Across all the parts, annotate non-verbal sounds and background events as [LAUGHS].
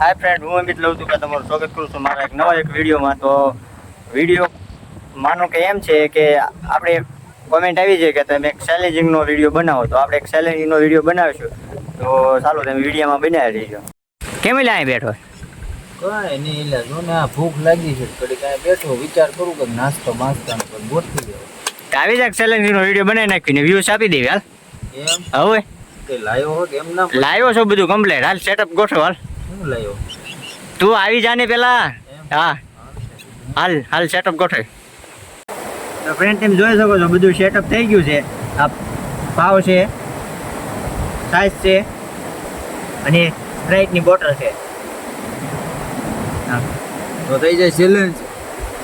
હાય friend હું અમિત લઉં છું કે તમારું સ્વાગત કરું છું મારા એક નવા એક વિડીયોમાં. તો વીડિયો માનો કે એમ છે કે આપણે કોમેન્ટ આવી છે કે તમે એક ચેલેન્જિંગનો વીડિયો બનાવો. તો આપણે એક ચેલેન્જિંગનો વીડિયો બનાવીશું. તો ચાલો તમે વિડીયોમાં બનાવી રહીજો કેમ લે અહીં બેઠો? કાંઈ નહીં એટલે જો ને આ ભૂખ લાગી છે ઘડી કાંઈ બેઠો વિચાર કરું કે નાસ્તો બાસ્તો પર ગોઠવી દેવો. આવી જાય ચેલેન્જિંગનો વીડિયો બનાવી નાખીને વ્યૂઝ આપી દેવી હાલ. એમ? હવે? કે લાયો હોત એમ ના લાવ્યો છો બધું કમ્પ્લેટ હાલ સેટઅપ ગોઠવ હાલ. લાયો તું આવી જા ને પેલા. હા. હાલ હાલ સેટઅપ ગોઠવ. તો ફ્રેન્ડ તમે જોઈ શકો છો બધું સેટઅપ થઈ ગયું છે. આ પાવ છે સાઈઝ છે અને સ્પ્રાઇટની બોટલ છે. હા. તો થઈ જાય ચેલેન્જ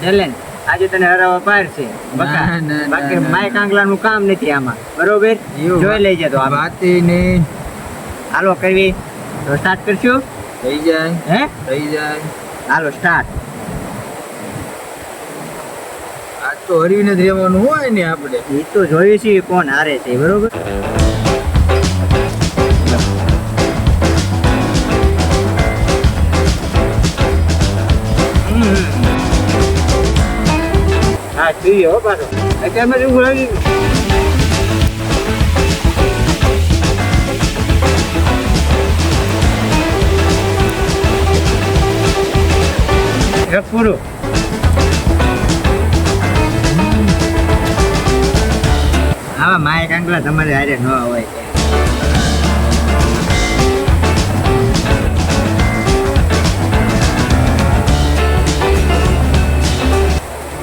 ચેલેન્જ આજે તને હરાવા પાર છે બકા. ના, ના, બાકી ના, માય કાંગલાનું કામ નથી આમાં. બરોબર? જોઈ લેજે તો આ વાત નહીં. હાલો કરવી. તો સ્ટાર્ટ કરશું. થઈ જાય હે થઈ જાય હાલો સ્ટાર્ટ આજ તો હરીને જ રહેવાનું હોય ને આપણે એ તો જોઈએ છીએ કોણ હારે છે બરોબર હા જોઈએ હો પાછો અત્યારમાં શું બોલાવી એક પૂરું. આવા માય કાંગલા તમારે હારે ન હોય.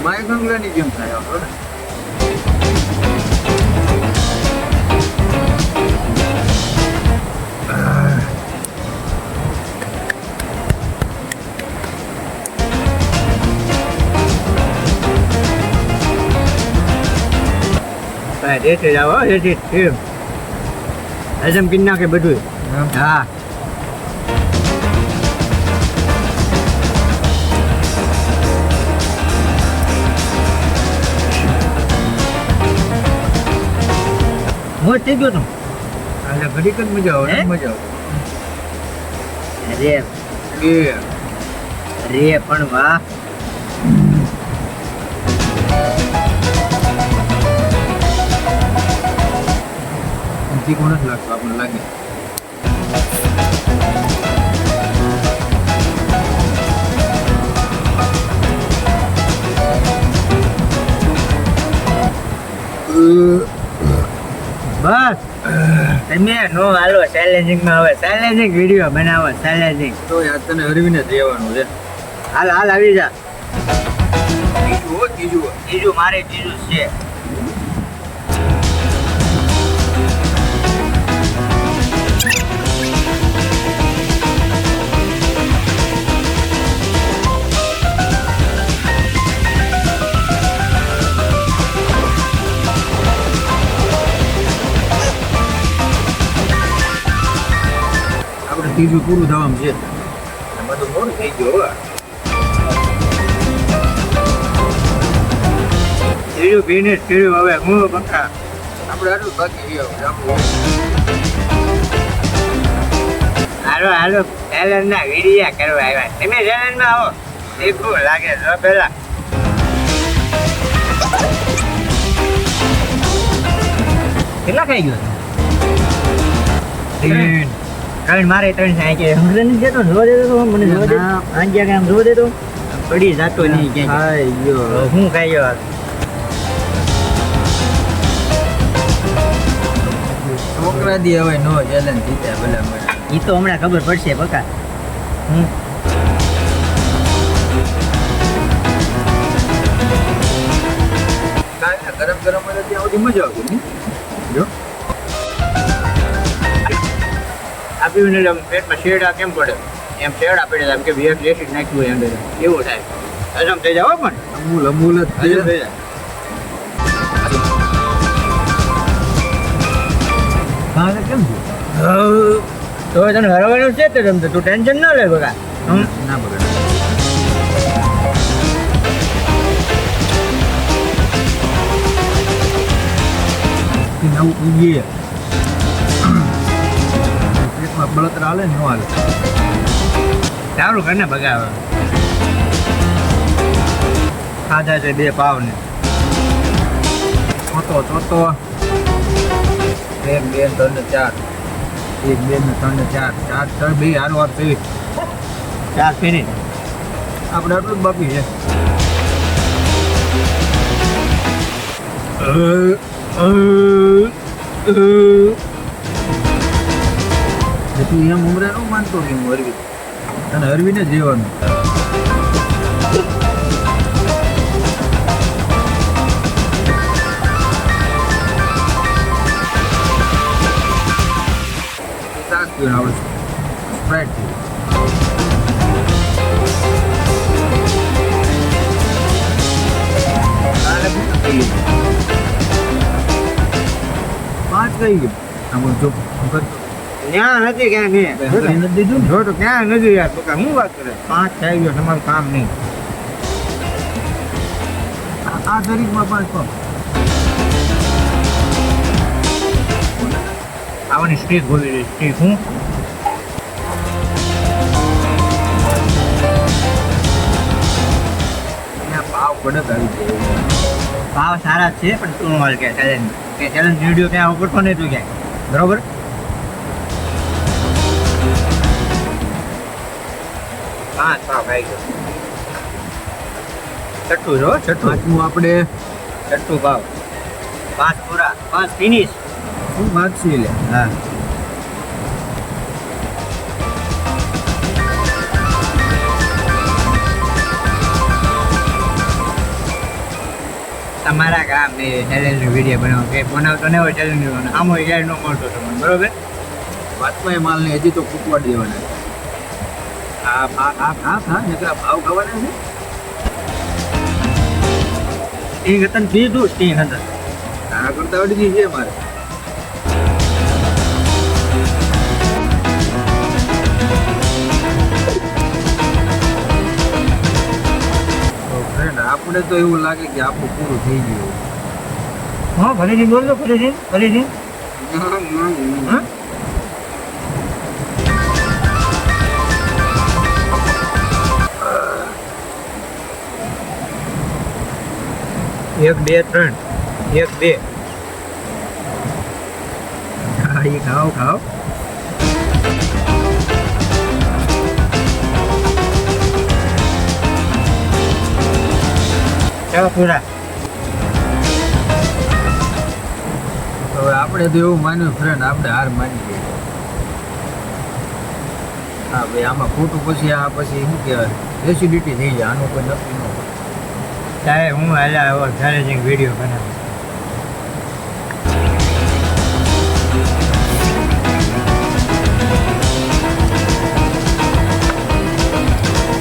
માય ગંગલાની જેમ થાય આપણે હા રેઠે જાઓ હો, રેઠે જ. એમ. હજમ કરી નાખે બધું હા મોજ થઈ ગયો તું એટલે ઘડીક જ મજા આવે હે? ને મજા અરે આવે એ રે પણ વાહ તીખું નથી લાગતો આપણને લાગે. બસ. તમે નો હાલો ચેલેન્જિંગમાં હવે ચેલેન્જિંગ વીડિયો બનાવો ચેલેન્જિંગ તો યાર તને હરવીને જ રહેવાનું છે. હાલ હાલ આવી જા. બીજું હો બીજું બીજું મારે બીજું છે. ત્રીજું પૂરું થવાનું છે બધું મોડું થઈ ગયું હવે ત્રીજું કર્યું હવે હું પક્કા આપણે આટલું બાકી હવે હાલો હાલો ચેલેન્જ ના કરવા આવ્યા તમે ચેલેન્જ આવો શીખવું લાગે જો પેલા કેટલા ખાઈ ગયો ત્રણ ત્રણ મારે ત્રણ થાય હંગરે નહીં દેતો જોવા દેતો તો મને જોવા દેતો આંજ્યા કે આમ જોવા દેતો પડી જાતો નહીં ક્યાંય. ખાઈ ગયો. હું ખાઈ ગયો છોકરા દી હવે નો ચેલેન્જ જીત્યા ભલે એ તો હમણાં ખબર પડશે બકા હું ગરમ ગરમ હોય ત્યાં સુધી મજા આવતી નહીં આપ્યું ને પેટમાં શેડા કેમ પડે? એમ શેડા પડે એમ કે વિયર એસિડ નાખ્યું હોય અંદર. એવું થાય. હજમ થઈ જાવ પણ. અમૂલ અમૂલ જ થઈ જાય. કેમ? તો તને હરાવવાનું છે તો તું ટેન્શન ના લે બકા. ના બગડે. નવું પેટમાં બળતરા હાલે ને હાલે. સારું કરીને ભગાવે. ખાધા છે બે પાવ ને ચોથો ચોથો. એક, બે, ત્રણ ચાર. એક, બે ને ત્રણ ને ચાર. ચાર ત્રણ બે, હારો વાર પીવી ચાર ફેરી. આપણે આટલું જ બાકી છે. તો તું એમ ઉમરે નો માનતો કે હું હરવી અને હરવીને જીવવાનું સાસ પીવાનું આપણે સ્પ્રાઇટ? પાંચ કઈ ગયું. આમ જો કરતો. ત્યાં નથી ક્યાં નહીં નથી દીધું જો તો ક્યાં નથી યાર તો શું વાત કરે? પાંચ થઈ ગયો તમારું કામ નહીં. આ- આ માં પાંચ આવવાની સ્ટ્રીક બોલી રહી. સ્ટ્રીક હું ભાવ કડક આવી જાય ભાવ સારા છે પણ તું કે ચેલેન્જ કે ચેલેન્જ વીડિયો ક્યાં ઉપડતો નહીં તું ક્યાંય. બરોબર? પાંચ ભાવ ખાઈ ગયો છઠ્ઠું જો છઠ્ઠું પાંચમું આપણે છઠ્ઠું ભાવ. પાંચ પૂરા. પાંચ ફિનિશ શું વાંચી લે? હા. તમારા કામ એ ચેલેન્જ વીડિયો બનાવો કે બનાવતો ને હોય ચેલેન્જ આમ હોય ક્યાંય નો મળતો તમને. બરોબર? વાતમાં એ માલને હજી તો કૂકવા દેવાના. હા હા હા હા હા નકર ભાવ ખાવાના છે? સ્ટીંગ હતા ને પીધું સ્ટીંગ હતા તારા કરતા અડધી છે મારે આપણે તો એવું લાગે કે આપણું પૂરું થઈ ગયું. હા ફરીથી બોલજો ફરીથી ફરીથી હા? એક, બે, ત્રણ. એક, બે. હા એ ખાઓ ખાઓ. હવે આપણે તો એવું માન્યું ફ્રેન્ડ આપણે હાર માની ગઈ હા, ભાઈ, આમાં ખોટું પછી, આ પછી શું કહેવાય? એસિડિટી થઈ જાય, આનું કોઈ નક્કી ન હોય. સાહેબ હું હાલ્યા એવો જઈને વીડિયો બનાવું.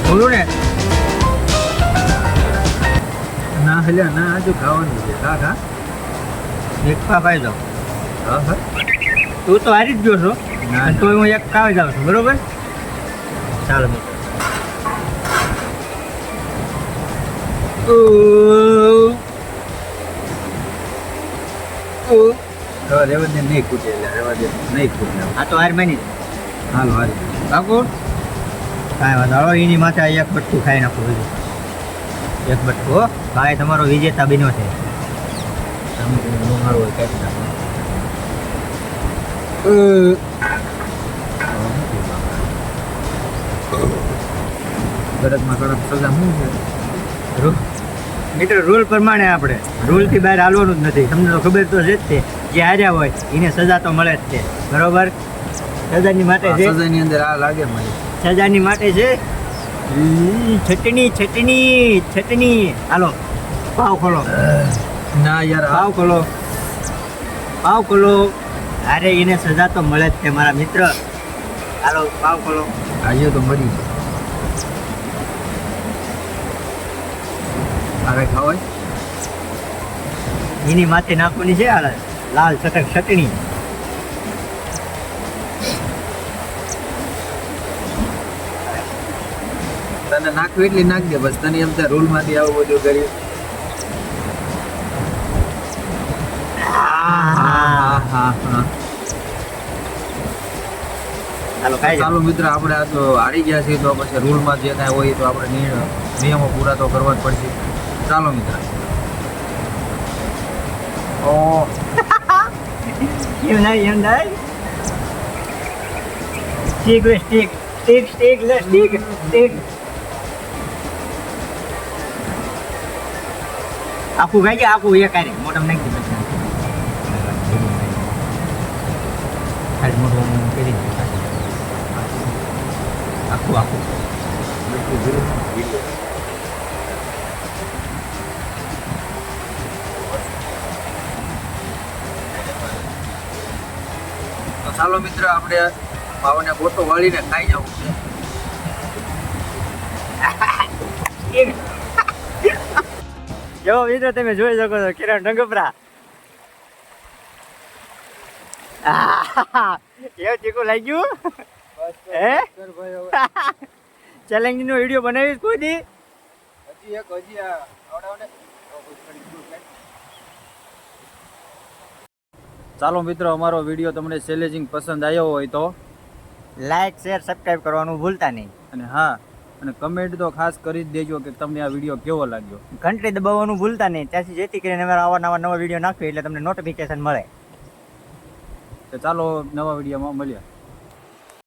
બોલું ને? ના હલ્યા ના હજુ ખાવાનું છે. હા હા. એક પા ખાઈ જાઉં હા હા. તું તો હારી જ ગયો છો. ના તો હું એક ખાવી જાઉં છું બરોબર? ચાલો રેવા દે નહીં ખૂટે એટલે રેવા દે નહીં ખૂટે આ તો હાર માની હાલ હાલ. કાકુ કાંઈ વાંધો હવે એની માથે એક બટકું ખાઈ નાખું બીજું એક બટકું હો. ભાઈ તમારો વિજેતા બન્યો છે. તમે તમે નો હારો હોય કાંઈક ના કડકમાં કડક સજા શું છે? મિત્ર રૂલ પ્રમાણે આપણે. રૂલથી બહાર હાલવાનું જ નથી. તમને તો ખબર તો છે જ તે. જે હાર્યા હોય એને સજા તો મળે જ છે બરોબર? સજાની માટે છે સજાની અંદર આ લાગે મને. સજાની માટે છે છટણી છટણી છટણી. હાલો પાવ ખોલો. ના યાર પાવ ખોલો. પાવ ખોલો. અરે એને સજા તો મળે જ છે મારા મિત્ર. હાલો પાવ ખોલો. આજે તો મરી અરે ખાવાય એની માથે નાખવાની છે આ લાલ ચટક ચટણી. તને નાખવી એટલી નાખ દે બસ તને એમ થાય રૂલમાંથી આવું બધું કર્યું. ચાલો મિત્ર આપણે આ તો હારી ગયા છીએ તો પછી રૂલમાં જે કાંઈ હોય તો આપણે નિયમો પૂરા તો કરવા જ પડશે. ચાલો મિત્ર. ઓ. [LAUGHS] એમ નહીં એમ નહીં. સ્ટીક લે સ્ટીક. સ્ટીક સ્ટીક લે સ્ટીક સ્ટીક. આખું ખાઈ ગયા આખું એક આરે મોટમ નાખી દીધું મોટું કરી આખું આખું. તો મિત્ર આપણે ભાવને ગોટો વાળીને ખાઈ જવું છે. જો મિત્રો તમે જોઈ શકો છો કિરણ ડંગપરા એવું ચીકું લાગ્યું? હે? ચેલેન્જ [LAUGHS] નો વીડિયો બનાવીશ કોઈ દી હજી એક હજી આવડાવને. ચાલો મિત્રો અમારો વીડિયો તમને સેલેજિંગ પસંદ આવ્યો હોય તો લાઈક શેર સબસ્ક્રાઈબ કરવાનું ભૂલતા નહીં. અને હા અને કમેન્ટ તો ખાસ કરી જ દેજો કે તમને આ વીડિયો કેવો લાગ્યો. ઘંટડી દબાવવાનું ભૂલતા નહીં. ત્યાંથી જેથી કરીને અમારા આવા નવા નવા વીડિયો નાખીએ એટલે તમને નોટિફિકેશન મળે. તો ચાલો નવા વિડીયોમાં મળીએ.